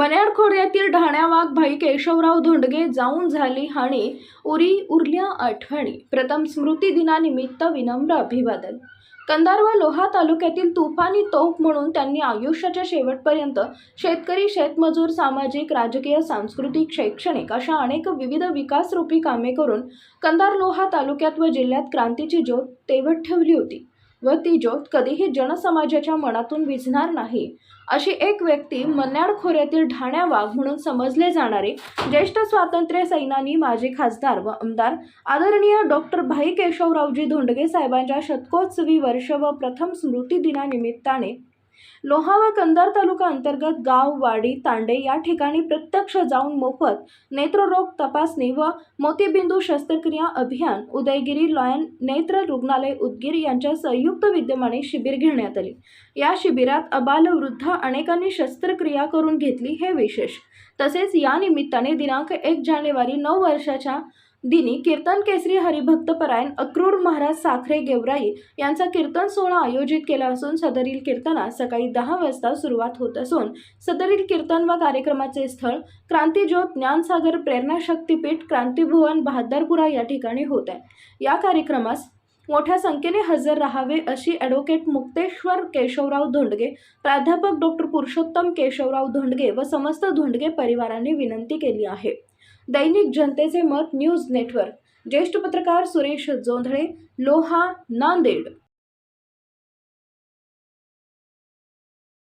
मन्याड खोऱ्यातील ढाण्यावाघ भाई केशवराव धोंडगे जाऊन झाली हानी उरी उरल्या आठवणी. प्रथम स्मृती दिनानिमित्त विनम्र अभिवादन. कंधार व लोहा तालुक्यातील तुफानी तोफ म्हणून त्यांनी आयुष्याच्या शेवटपर्यंत शेतकरी शेतमजूर सामाजिक राजकीय सांस्कृतिक शैक्षणिक अशा अनेक विविध विकासरूपी कामे करून कंधार लोहा तालुक्यात व जिल्ह्यात क्रांतीची ज्योत तेवत ठेवली होती. व ती ज्योत कधीही जनसमाजाच्या मनातून विझणार नाही. अशी एक व्यक्ती मन्याड खोऱ्यातील ढाण्या वाघ म्हणून समजले जाणारे ज्येष्ठ स्वातंत्र्य सैनानी माजी खासदार व आमदार आदरणीय डॉक्टर भाई केशवरावजी धोंडगे साहेबांच्या शतकोत्सवी वर्ष व प्रथम स्मृती लोहावा लोहा व कंधार तालुका अंतर्गत गाव वाडी तांडे या ठिकाणी प्रत्यक्ष जाऊन मोफत नेत्ररोग तपासणी व मोतीबिंदू शस्त्रक्रिया अभियान उदयगिरी लॉयन नेत्र रुग्णालय उदगीर यांच्या संयुक्त विद्यमाने शिबिर घेण्यात आले. या शिबिरात अबाल वृद्ध अनेकांनी शस्त्रक्रिया करून घेतली हे विशेष. तसेच या निमित्ताने दिनांक एक जानेवारी नऊ वर्षाच्या दिनी कीर्तन केसरी हरिभक्त परायण अक्रूर महाराज साखरे गेवराई यांचा कीर्तन सोहळा आयोजित केला असून सदरील कीर्तनास सकाळी दहा वाजता सुरुवात होत असून सदरील कीर्तन व कार्यक्रमाचे स्थळ क्रांतीज्योत ज्ञानसागर प्रेरणा शक्तीपीठ क्रांतीभुवन बहादरपुरा या ठिकाणी होत आहे. या कार्यक्रमास मोठ्या संख्येने हजर राहावे अशी ॲडव्होकेट मुक्तेश्वर केशवराव धोंडगे प्राध्यापक डॉक्टर पुरुषोत्तम केशवराव धोंडगे व समस्त धोंडगे परिवाराने विनंती केली आहे. दैनिक जनतेचे मत न्यूज नेटवर्क. ज्येष्ठ पत्रकार सुरेश जोंधळे लोहा नांदेड.